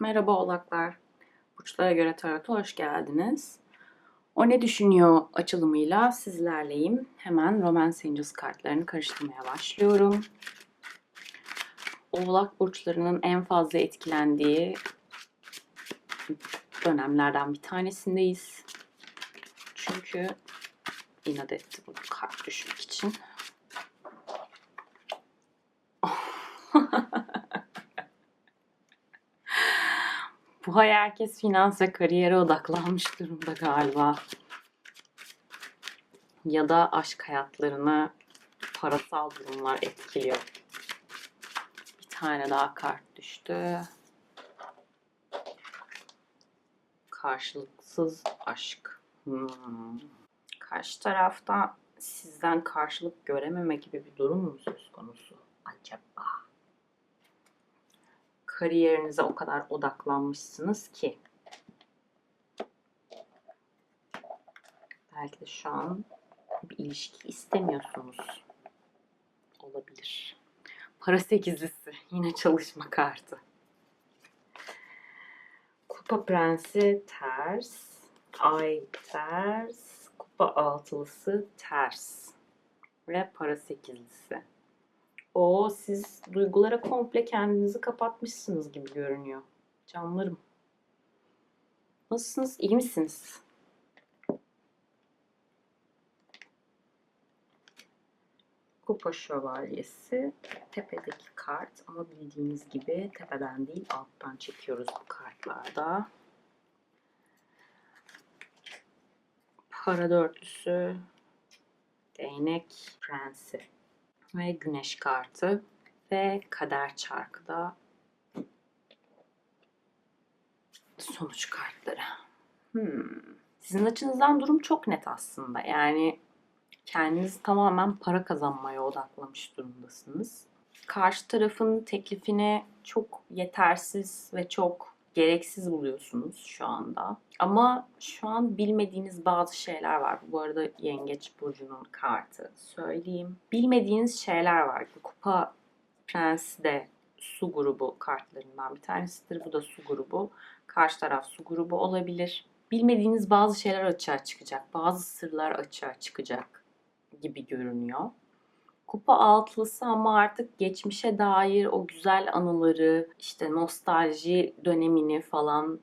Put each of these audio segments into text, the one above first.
Merhaba oğlaklar. Burçlara göre tarota hoş geldiniz. O ne düşünüyor açılımıyla sizlerleyim. Hemen Romance Angels kartlarını karıştırmaya başlıyorum. Oğlak burçlarının en fazla etkilendiği dönemlerden bir tanesindeyiz. Çünkü inat etti bu kart düşmek için. Bu ay herkes finans ve kariyere odaklanmış durumda galiba. Ya da aşk hayatlarını parasal durumlar etkiliyor. Bir tane daha kart düştü. Karşılıksız aşk. Hmm. Karşı tarafta sizden karşılık görememe gibi bir durum mu söz konusu acaba? Kariyerinize o kadar odaklanmışsınız ki belki de şu an bir ilişki istemiyorsunuz. Olabilir. Para sekizlisi. Yine çalışma kartı. Kupa prensi ters. Ay ters. Kupa altılısı ters. Ve para sekizlisi. O siz duygulara komple kendinizi kapatmışsınız gibi görünüyor. Canlarım. Nasılsınız? İyi misiniz? Kupa şövalyesi tepedeki kart ama bildiğiniz gibi tepeden değil alttan çekiyoruz bu kartlarda. Para dörtlüsü, değnek prensi ve güneş kartı ve kader çarkı da sonuç kartları. Hmm. Sizin açınızdan durum çok net aslında. Yani kendinizi tamamen para kazanmaya odaklamış durumdasınız. Karşı tarafın teklifini çok yetersiz ve çok gereksiz buluyorsunuz şu anda. Ama şu an bilmediğiniz bazı şeyler var. Bu arada Yengeç Burcu'nun kartı söyleyeyim. Bilmediğiniz şeyler var. Kupa Prensi de su grubu kartlarından bir tanesidir. Bu da su grubu. Karşı taraf su grubu olabilir. Bilmediğiniz bazı şeyler açığa çıkacak. Bazı sırlar açığa çıkacak gibi görünüyor. Kupa altılısı ama artık geçmişe dair o güzel anıları, işte nostalji dönemini falan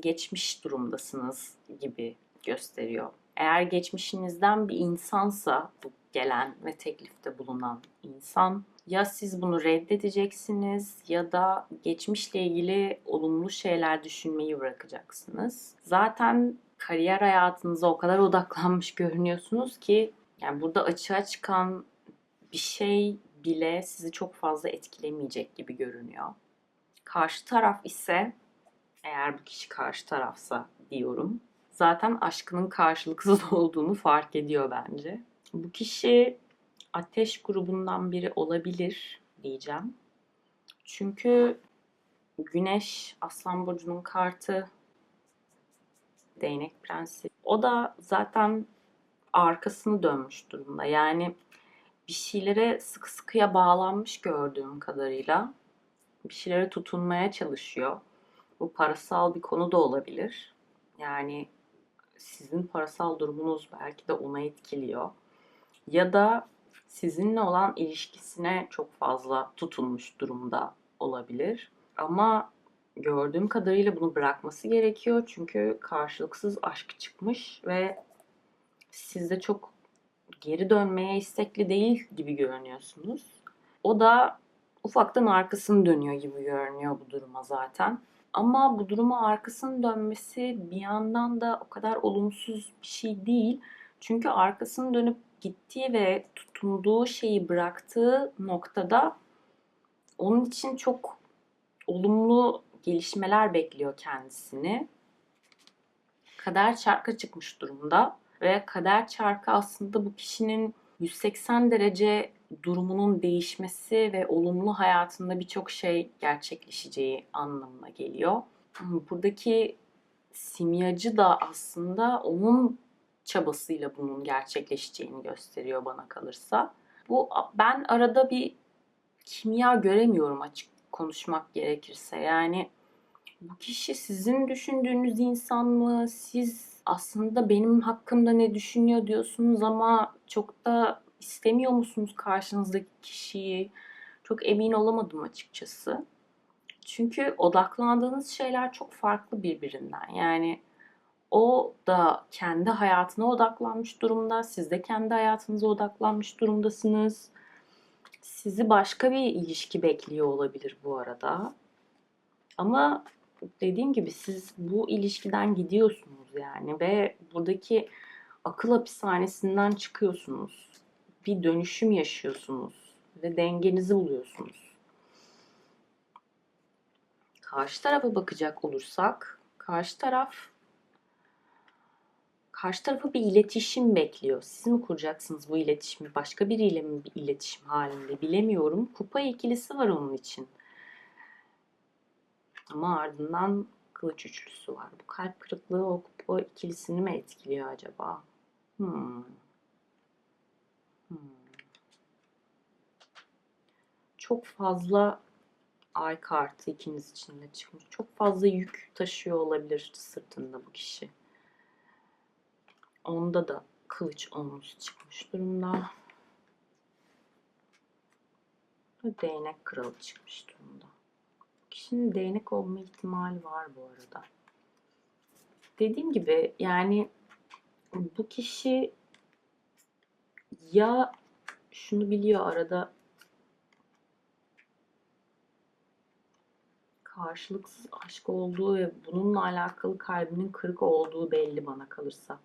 geçmiş durumdasınız gibi gösteriyor. Eğer geçmişinizden bir insansa bu gelen ve teklifte bulunan insan ya siz bunu reddedeceksiniz ya da geçmişle ilgili olumlu şeyler düşünmeyi bırakacaksınız. Zaten kariyer hayatınıza o kadar odaklanmış görünüyorsunuz ki yani burada açığa çıkan bir şey bile sizi çok fazla etkilemeyecek gibi görünüyor. Karşı taraf ise eğer bu kişi karşı tarafsa diyorum. Zaten aşkının karşılıksız olduğunu fark ediyor bence. Bu kişi ateş grubundan biri olabilir diyeceğim. Çünkü Güneş Aslan Burcu'nun kartı Değnek Prensi. O da zaten arkasını dönmüş durumda. Yani bir şeylere sıkı sıkıya bağlanmış gördüğüm kadarıyla. Bir şeylere tutunmaya çalışıyor. Bu parasal bir konu da olabilir. Yani sizin parasal durumunuz belki de ona etkiliyor. Ya da sizinle olan ilişkisine çok fazla tutunmuş durumda olabilir. Ama gördüğüm kadarıyla bunu bırakması gerekiyor. Çünkü karşılıksız aşk çıkmış ve sizde çok geri dönmeye istekli değil gibi görünüyorsunuz. O da ufaktan arkasını dönüyor gibi görünüyor bu duruma zaten. Ama bu duruma arkasını dönmesi bir yandan da o kadar olumsuz bir şey değil. Çünkü arkasını dönüp gittiği ve tutunduğu şeyi bıraktığı noktada onun için çok olumlu gelişmeler bekliyor kendisini. Kader çarka çıkmış durumda ve kader çarkı aslında bu kişinin 180 derece durumunun değişmesi ve olumlu hayatında birçok şey gerçekleşeceği anlamına geliyor. Buradaki simyacı da aslında onun çabasıyla bunun gerçekleşeceğini gösteriyor bana kalırsa. Bu ben arada bir kimya göremiyorum açık konuşmak gerekirse. Yani Bu kişi sizin düşündüğünüz insan mı? Siz aslında benim hakkımda ne düşünüyor diyorsunuz ama çok da istemiyor musunuz karşınızdaki kişiyi? Çok emin olamadım açıkçası. Çünkü odaklandığınız şeyler çok farklı birbirinden. Yani o da kendi hayatına odaklanmış durumda. Siz de kendi hayatınıza odaklanmış durumdasınız. Sizi başka bir ilişki bekliyor olabilir bu arada. Ama dediğim gibi siz bu ilişkiden gidiyorsunuz yani ve buradaki akıl hapishanesinden çıkıyorsunuz. Bir dönüşüm yaşıyorsunuz ve dengenizi buluyorsunuz. Karşı tarafa bakacak olursak, karşı taraf karşı tarafı bir iletişim bekliyor. Siz mi kuracaksınız bu iletişimi? Başka biriyle mi bir iletişim halinde bilemiyorum. Kupa ikilisi var onun için. Ama ardından kılıç üçlüsü var. Bu kalp kırıklığı o kupa ikilisini mi etkiliyor acaba? Hmm. Hmm. Çok fazla ay kartı ikiniz için de çıkmış. Çok fazla yük taşıyor olabilir sırtında bu kişi. Onda da kılıç omuz çıkmış durumda. Değnek kralı çıkmış durumda. Kişinin değnek olma ihtimali var bu arada. Dediğim gibi yani bu kişi ya şunu biliyor arada karşılıksız aşk olduğu ve bununla alakalı kalbinin kırık olduğu belli bana kalırsa.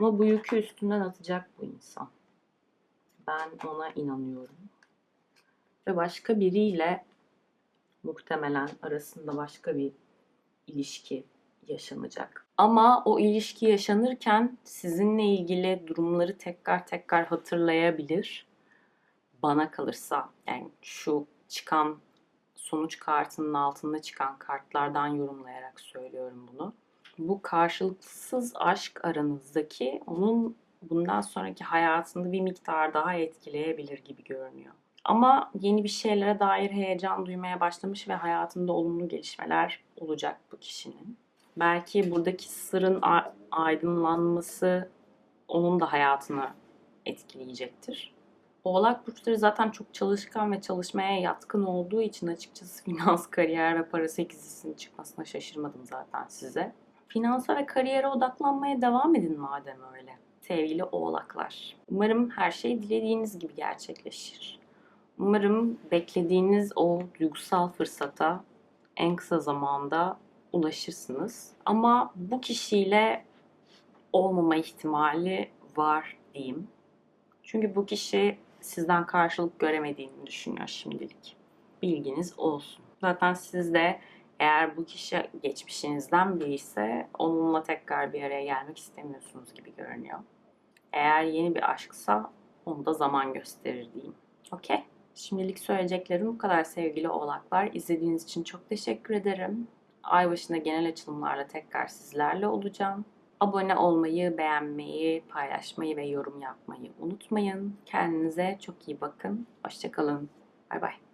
Ama bu yükü üstünden atacak bu insan. Ben ona inanıyorum. Ve başka biriyle muhtemelen arasında başka bir ilişki yaşanacak. Ama o ilişki yaşanırken sizinle ilgili durumları tekrar tekrar hatırlayabilir. Bana kalırsa yani şu çıkan sonuç kartının altında çıkan kartlardan yorumlayarak söylüyorum bunu. Bu karşılıksız aşk aranızdaki onun bundan sonraki hayatını bir miktar daha etkileyebilir gibi görünüyor. Ama yeni bir şeylere dair heyecan duymaya başlamış ve hayatında olumlu gelişmeler olacak bu kişinin. Belki buradaki sırrın aydınlanması onun da hayatını etkileyecektir. Oğlak burçları zaten çok çalışkan ve çalışmaya yatkın olduğu için açıkçası finans, kariyer ve para sekizisinin çıkmasına şaşırmadım zaten size. Finansa ve kariyere odaklanmaya devam edin madem öyle. Sevgili oğlaklar. Umarım her şey dilediğiniz gibi gerçekleşir. Umarım beklediğiniz o duygusal fırsata en kısa zamanda ulaşırsınız. Ama bu kişiyle olmama ihtimali var diyeyim. Çünkü bu kişi sizden karşılık göremediğini düşünüyor şimdilik. Bilginiz olsun. Zaten siz de eğer bu kişi geçmişinizden biri ise onunla tekrar bir araya gelmek istemiyorsunuz gibi görünüyor. Eğer yeni bir aşksa onu da zaman gösterir diyeyim. Okey? Şimdilik söyleyeceklerim bu kadar sevgili oğlaklar. İzlediğiniz için çok teşekkür ederim. Ay başında genel açılımlarla tekrar sizlerle olacağım. Abone olmayı, beğenmeyi, paylaşmayı ve yorum yapmayı unutmayın. Kendinize çok iyi bakın. Hoşçakalın. Bay bay.